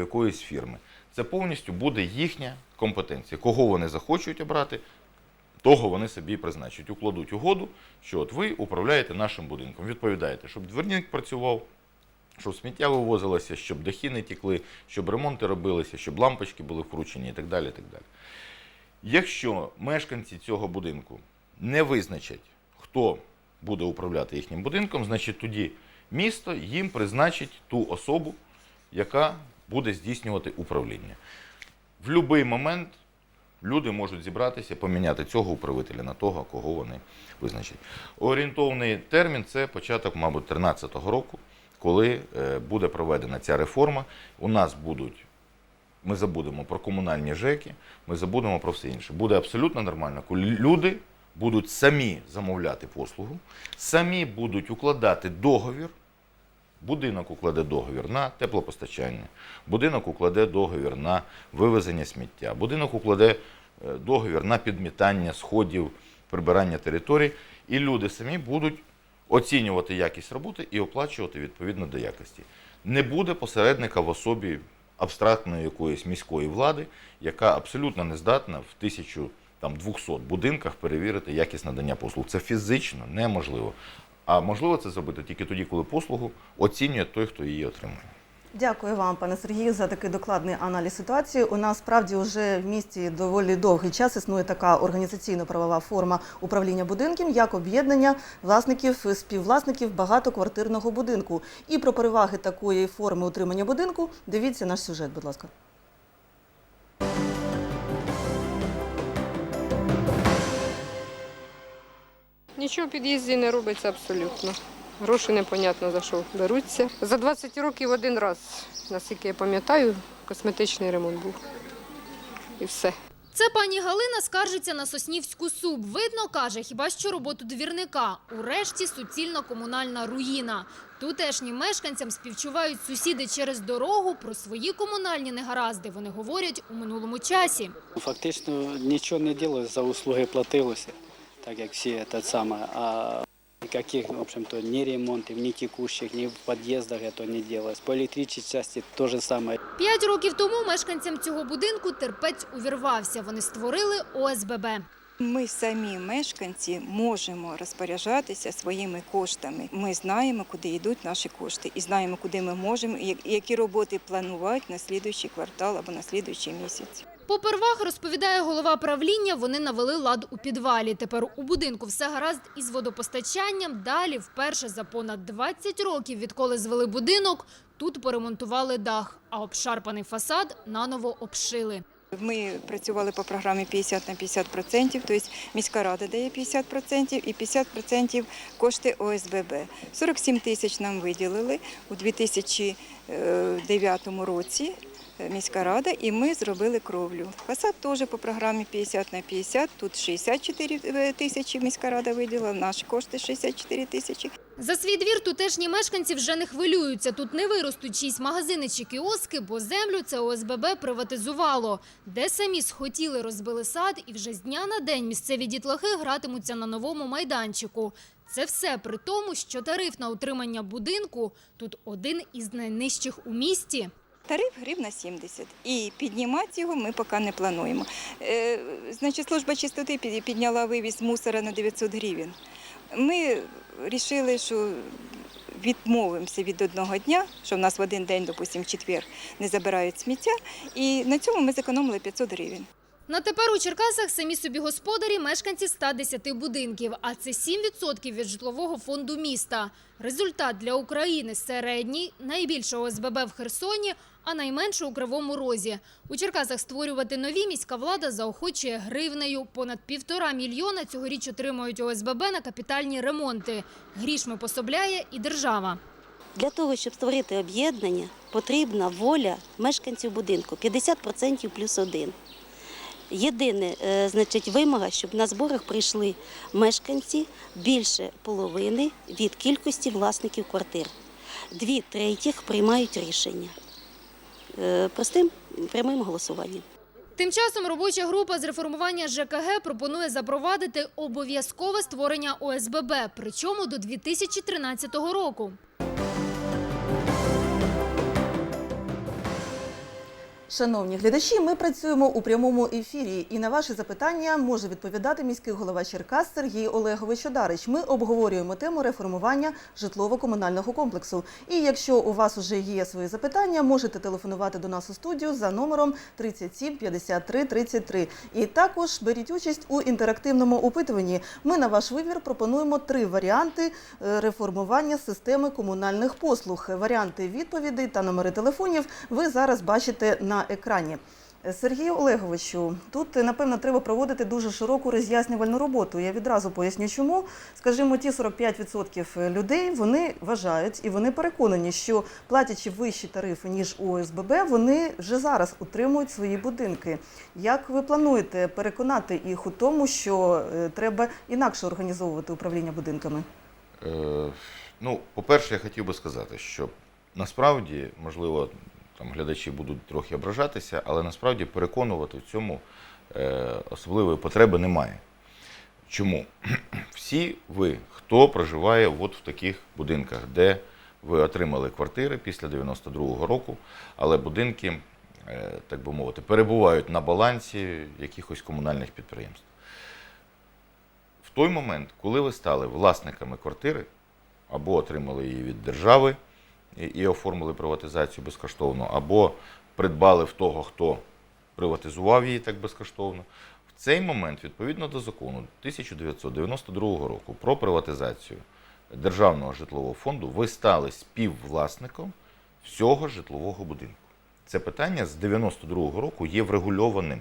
якоїсь фірми. Це повністю буде їхня компетенція. Кого вони захочуть обрати, того вони собі призначать. Укладуть угоду, що от ви управляєте нашим будинком, відповідаєте, щоб дверник працював, щоб сміття вивозилося, щоб дахи не тікли, щоб ремонти робилися, щоб лампочки були вкручені і так далі. І так далі. Якщо мешканці цього будинку не визначать, хто буде управляти їхнім будинком, значить тоді місто їм призначить ту особу, яка буде здійснювати управління. В будь-який момент люди можуть зібратися, поміняти цього управителя на того, кого вони визначать. Орієнтовний термін це початок, мабуть, 2013 року, коли е, буде проведена ця реформа. У нас будуть ми забудемо про комунальні ЖЕКи, ми забудемо про все інше. Буде абсолютно нормально, коли люди будуть самі замовляти послугу, самі будуть укладати договір. Будинок укладе договір на теплопостачання, будинок укладе договір на вивезення сміття, будинок укладе е, договір на підмітання сходів, прибирання територій, і люди самі будуть оцінювати якість роботи і оплачувати відповідно до якості. Не буде посередника в особі абстрактної якоїсь міської влади, яка абсолютно не здатна в 1200 будинках перевірити якість надання послуг. Це фізично неможливо. А можливо це зробити тільки тоді, коли послугу оцінює той, хто її отримує. Дякую вам, пане Сергію, за такий докладний аналіз ситуації. У нас справді вже в місті доволі довгий час існує така організаційно-правова форма управління будинком, як об'єднання власників співвласників багатоквартирного будинку. І про переваги такої форми утримання будинку дивіться наш сюжет, будь ласка. Нічого в під'їзді не робиться абсолютно. Гроші непонятно за що беруться. За 20 років один раз, наскільки я пам'ятаю, косметичний ремонт був. І все. Це пані Галина скаржиться на Соснівську СУБ. Видно, каже, хіба що роботу двірника. Урешті суцільна комунальна руїна. Тутешнім мешканцям співчувають сусіди через дорогу. Про свої комунальні негаразди вони говорять у минулому часі. Фактично нічого не ділося, за услуги платилося, так як всі те саме. А никаких, в общем-то, ні ремонтів, ні текущих, ні в під'їздах це не делалось. По електричній часті те же саме. П'ять років тому мешканцям цього будинку терпець увірвався. Вони створили ОСББ. Ми самі мешканці можемо розпоряджатися своїми коштами. Ми знаємо, куди йдуть наші кошти, і знаємо, куди ми можемо, які роботи планувати на слідуючий квартал або на слідуючий місяць. Попервах, розповідає голова правління, вони навели лад у підвалі. Тепер у будинку все гаразд із водопостачанням. Далі, вперше за понад 20 років, відколи звели будинок, тут поремонтували дах, а обшарпаний фасад наново обшили. Ми працювали по програмі 50 на 50%, тобто міська рада дає 50% і 50% кошти ОСББ. 47 тисяч нам виділили у 2009 році е, міська рада, і ми зробили кровлю. Фасад теж по програмі 50 на 50, тут 64 тисячі міська рада виділила, наші кошти 64 тисячі. За свій двір тутешні мешканці вже не хвилюються. Тут не виростуть чиїсь магазини чи кіоски, бо землю це ОСББ приватизувало. Де самі схотіли, розбили сад, і вже з дня на день місцеві дітлахи гратимуться на новому майданчику. Це все при тому, що тариф на утримання будинку тут один із найнижчих у місті. Тариф гривна 70. І піднімати його ми поки не плануємо. Е, значить, служба чистоти підняла вивіз мусора на 900 гривень. Ми вирішили, що відмовимося від одного дня, що в нас в один день, допустимо, четвер, не забирають сміття, і на цьому ми зекономили 500 гривень. На тепер у Черкасах самі собі господарі мешканці 110 будинків, а це 7% від житлового фонду міста. Результат для України середній, найбільше ОСББ в Херсоні, а найменше у Кривому Розі. У Черкасах створювати нові міська влада заохочує гривнею. Понад півтора мільйона цьогоріч отримують ОСББ на капітальні ремонти. Грішми пособляє і держава. Для того, щоб створити об'єднання, потрібна воля мешканців будинку 50% плюс один. Єдине, е, значить, вимога, щоб на зборах прийшли мешканці більше половини від кількості власників квартир. Дві третіх приймають рішення простим прямим голосуванням. Тим часом робоча група з реформування ЖКГ пропонує запровадити обов'язкове створення ОСББ, причому до 2013 року. Шановні глядачі, ми працюємо у прямому ефірі, і на ваші запитання може відповідати міський голова Черкас Сергій Олегович Одарич. Ми обговорюємо тему реформування житлово-комунального комплексу. І якщо у вас уже є свої запитання, можете телефонувати до нас у студію за номером 37 53 33. І також беріть участь у інтерактивному опитуванні. Ми на ваш вибір пропонуємо три варіанти е, реформування системи комунальних послуг. Варіанти відповідей та номери телефонів ви зараз бачите на екрані. Сергію Олеговичу, тут е, напевно треба проводити дуже широку роз'яснювальну роботу. Я відразу поясню, чому. Скажімо, ті 45% людей вони вважають і вони переконані, що платячи вищі тарифи ніж у ОСББ, вони вже зараз утримують свої будинки. Як ви плануєте переконати їх у тому, що е, треба інакше організовувати управління будинками? Е, ну, по-перше, я хотів би сказати, що насправді, можливо, там глядачі будуть трохи ображатися, але насправді переконувати в цьому е, особливої потреби немає. Чому? Всі ви, хто проживає от в таких будинках, де ви отримали квартири після 92-го року, але будинки, е, так би мовити, перебувають на балансі якихось комунальних підприємств. В той момент, коли ви стали власниками квартири або отримали її від держави і, і оформили приватизацію безкоштовно, або придбали в того, хто приватизував її так безкоштовно, в цей момент, відповідно до закону 1992 року про приватизацію Державного житлового фонду, ви стали співвласником всього житлового будинку. Це питання з 92-го року є врегульованим,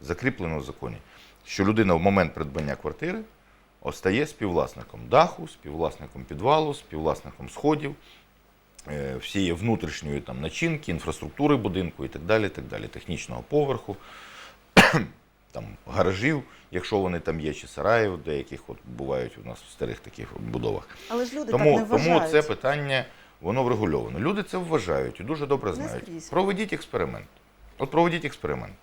закріплено в законі, що людина в момент придбання квартири стає співвласником даху, співвласником підвалу, співвласником сходів, всієї внутрішньої там, начинки, інфраструктури будинку і так далі, так далі, технічного поверху, там, гаражів, якщо вони там є, чи сараїв, деяких от бувають у нас в старих таких будовах. Але ж люди Тому, так не тому це питання воно врегульовано. Люди це вважають і дуже добре знають. Проведіть експеримент. От проведіть експеримент.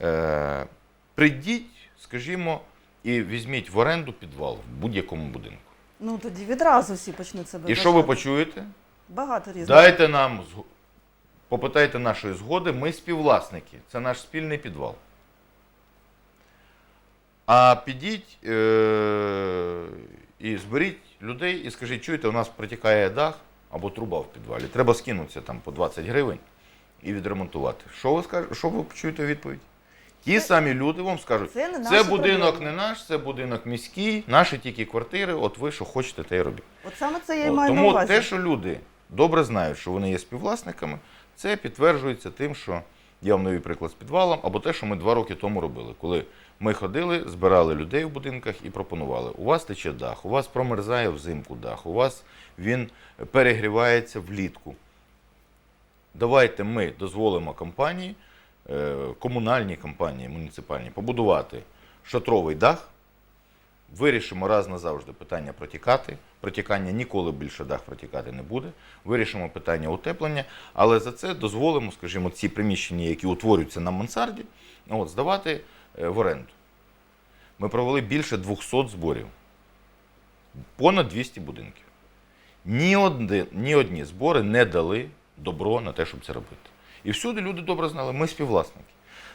Е, прийдіть, скажімо, і візьміть в оренду підвал в будь-якому будинку. Ну тоді відразу всі почнуть себе. І що ви почуєте? Багато різних. Дайте нам, зг- попитайте нашої згоди, ми співвласники. Це наш спільний підвал. А підіть е- і зберіть людей і скажіть, чуєте, у нас протікає дах або труба в підвалі. Треба скинутися там по 20 гривень і відремонтувати. Що ви скажете? Що ви почуєте у відповідь? Ті самі люди вам скажуть, Це не наші будинок проблеми». не наш, це будинок міський, наші тільки квартири, от ви що хочете, те й робіть. От саме це я і От, маю на Тому увазі. те, що люди добре знають, що вони є співвласниками, це підтверджується тим, що я вам новий приклад з підвалом, або те, що ми два роки тому робили, коли ми ходили, збирали людей в будинках і пропонували: у вас тече дах, у вас промерзає взимку дах, у вас він перегрівається влітку. Давайте ми дозволимо компанії, е, комунальній компанії, муніципальній, побудувати шатровий дах, Вирішимо раз назавжди питання протікати. Протікання ніколи більше дах протікати не буде. Вирішимо питання утеплення, але за це дозволимо, скажімо, ці приміщення, які утворюються на мансарді, от, здавати е, в оренду. Ми провели більше 200 зборів, понад 200 будинків. Ні, одни, ні одні збори не дали добро на те, щоб це робити. І всюди люди добре знали, ми співвласники.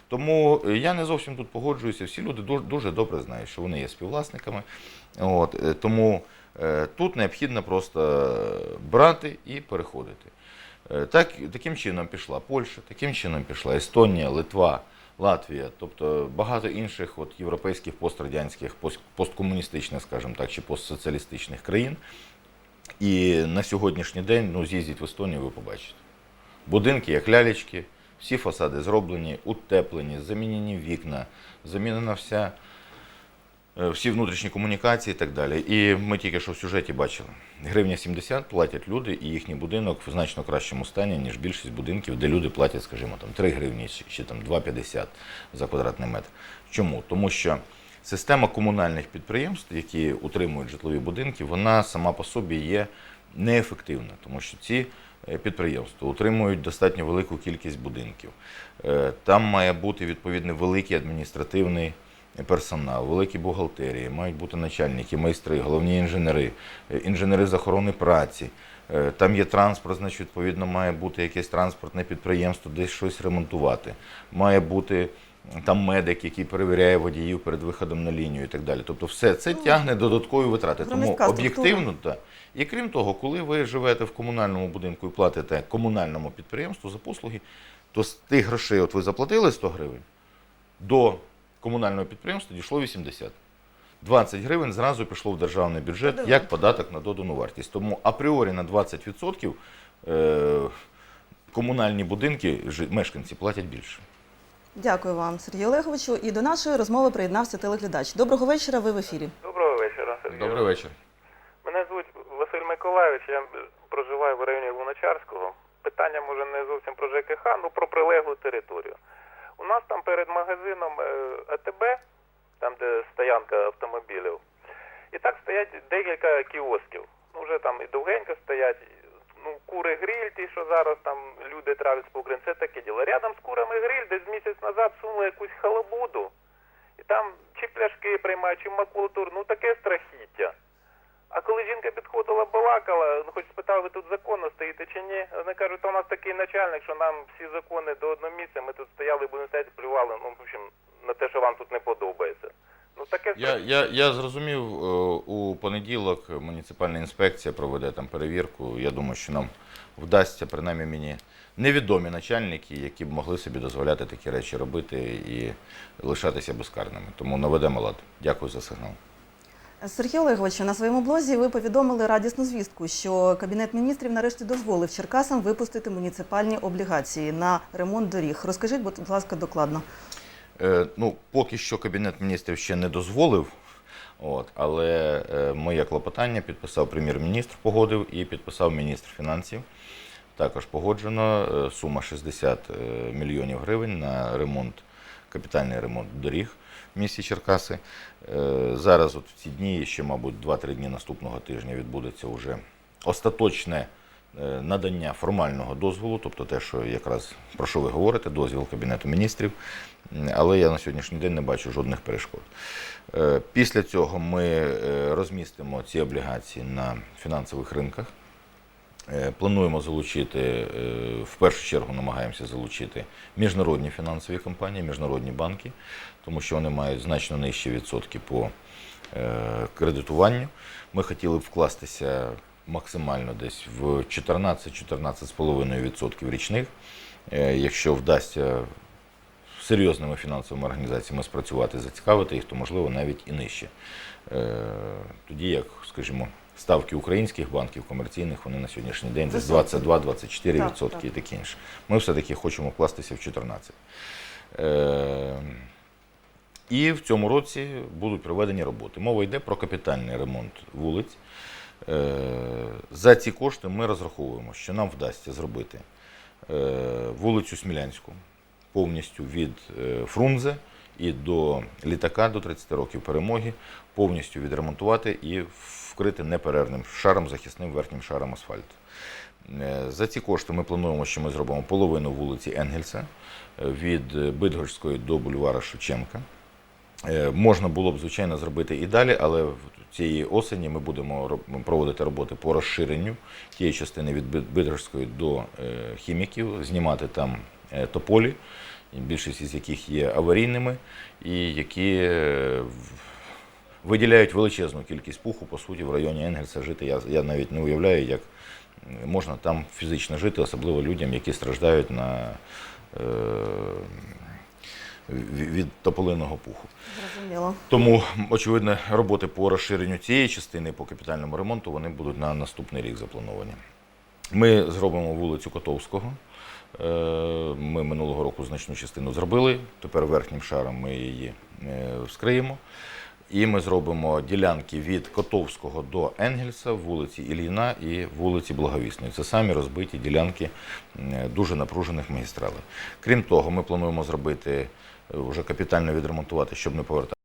Тому е, я не зовсім тут погоджуюся. Всі люди дуже, добре знають, що вони є співвласниками. От, е, тому е, тут необхідно просто брати і переходити. Так, таким чином пішла Польща, таким чином пішла Естонія, Литва, Латвія, тобто багато інших от, європейських пострадянських, посткомуністичних, скажімо так, чи постсоціалістичних країн. І на сьогоднішній день ну, з'їздіть в Естонію, ви побачите. Будинки як лялечки, всі фасади зроблені, утеплені, замінені вікна, замінена вся, е, всі внутрішні комунікації і так далі. І ми тільки що в сюжеті бачили. Гривня 70 платять люди, і їхній будинок в значно кращому стані, ніж більшість будинків, де люди платять, скажімо, там 3 гривні чи, чи там 2,50 за квадратний метр. Чому? Тому що система комунальних підприємств, які утримують житлові будинки, вона сама по собі є неефективна, тому що ці е, підприємства утримують достатньо велику кількість будинків. Е, Там має бути відповідно великий адміністративний персонал, великі бухгалтерії, мають бути начальники, майстри, головні інженери, е, інженери з охорони праці, Там є транспорт, значить, відповідно, має бути якесь транспортне підприємство, десь щось ремонтувати. Має бути там медик, який перевіряє водіїв перед виходом на лінію і так далі. Тобто, все це тягне додаткові витрати. Тому об'єктивно так. І крім того, коли ви живете в комунальному будинку і платите комунальному підприємству за послуги, то з тих грошей, от ви заплатили 100 гривень, до комунального підприємства дійшло 80. 20 гривень зразу пішло в державний бюджет як податок на додану вартість. Тому апріорі на 20% е, комунальні будинки жи- мешканці платять більше. Дякую вам, Сергію Олеговичу. І до нашої розмови приєднався телеглядач. Доброго вечора. Ви в ефірі. Доброго вечора, Сергій. Добрий вечір. Мене звуть Василь Миколайович, я проживаю в районі Луначарського. Питання може не зовсім про ЖКХ, ну про прилеглу територію. У нас там перед магазином е, АТБ, там де стоянка автомобілів, і так стоять декілька кіосків. Ну вже там і довгенько стоять. Кури гриль, ті, що зараз там люди травлять з покрин, це таке діло. Рядом з курами гриль десь місяць назад сунули якусь халабуду. І там чи пляшки приймають, чи макулатуру, ну таке страхіття. А коли жінка підходила, балакала, ну хоч спитав, ви тут законно стоїте чи ні? Вони кажуть, то у нас такий начальник, що нам всі закони до одного місця, ми тут стояли, будемо стояти, плювали, ну, в общем, на те, що вам тут не подобається. Ну таке Я, я, я зрозумів, е, у понеділок муніципальна інспекція проведе там перевірку. Я думаю, що нам вдасться, принаймні мені, невідомі начальники, які б могли собі дозволяти такі речі робити і лишатися безкарними. Тому наведемо лад. Дякую за сигнал. Сергій Олеговичу, на своєму блозі ви повідомили радісну звістку, що Кабінет міністрів нарешті дозволив Черкасам випустити муніципальні облігації на ремонт доріг. Розкажіть, будь ласка, докладно. Е, ну, поки що Кабінет міністрів ще не дозволив, от, але е, моє клопотання підписав прем'єр-міністр, погодив і підписав міністр фінансів. Також погоджено е, сума 60 е, мільйонів гривень на ремонт, капітальний ремонт доріг в місті Черкаси. Зараз от в ці дні, ще, мабуть, 2-3 дні наступного тижня відбудеться вже остаточне надання формального дозволу, тобто те, що якраз про що ви говорите, дозвіл Кабінету міністрів. Але я на сьогоднішній день не бачу жодних перешкод. Е, Після цього ми е, розмістимо ці облігації на фінансових ринках. Е, Плануємо залучити, е, в першу чергу намагаємося залучити міжнародні фінансові компанії, міжнародні банки, тому що вони мають значно нижчі відсотки по е, кредитуванню. Ми хотіли б вкластися максимально десь в 14-14,5% річних. Е, Якщо вдасться серйозними фінансовими організаціями спрацювати, зацікавити їх, то можливо навіть і нижче. Е, Тоді як, скажімо, ставки українських банків комерційних вони на сьогоднішній день десь 22-24% відсотки і таке інше. Ми все-таки хочемо вкластися в 14. Е, І в цьому році будуть проведені роботи. Мова йде про капітальний ремонт вулиць. Е, За ці кошти ми розраховуємо, що нам вдасться зробити е, вулицю Смілянську повністю від е, Фрунзе і до літака до 30 років перемоги, повністю відремонтувати і вкрити неперервним шаром, захисним верхнім шаром асфальту. За ці кошти ми плануємо, що ми зробимо половину вулиці Енгельса від Бидгорської до бульвара Шевченка. Е, Можна було б, звичайно, зробити і далі, але цієї осені ми будемо проводити роботи по розширенню тієї частини від Бид- Бидгорської до е, хіміків, знімати там е, тополі, більшість із яких є аварійними, і які виділяють величезну кількість пуху, по суті, в районі Енгельса жити. Я, я навіть не уявляю, як можна там фізично жити, особливо людям, які страждають на, е, від тополиного пуху. Зрозуміло. Тому, очевидно, роботи по розширенню цієї частини по капітальному ремонту вони будуть на наступний рік заплановані. Ми зробимо вулицю Котовського. Е, Ми минулого року значну частину зробили. Тепер верхнім шаром ми її е, вскриємо. І ми зробимо ділянки від Котовського до Енгельса, вулиці Ільїна і вулиці Благовісної. Це самі розбиті ділянки е, дуже напружених магістралей. Крім того, ми плануємо зробити вже капітально відремонтувати, щоб не повертати.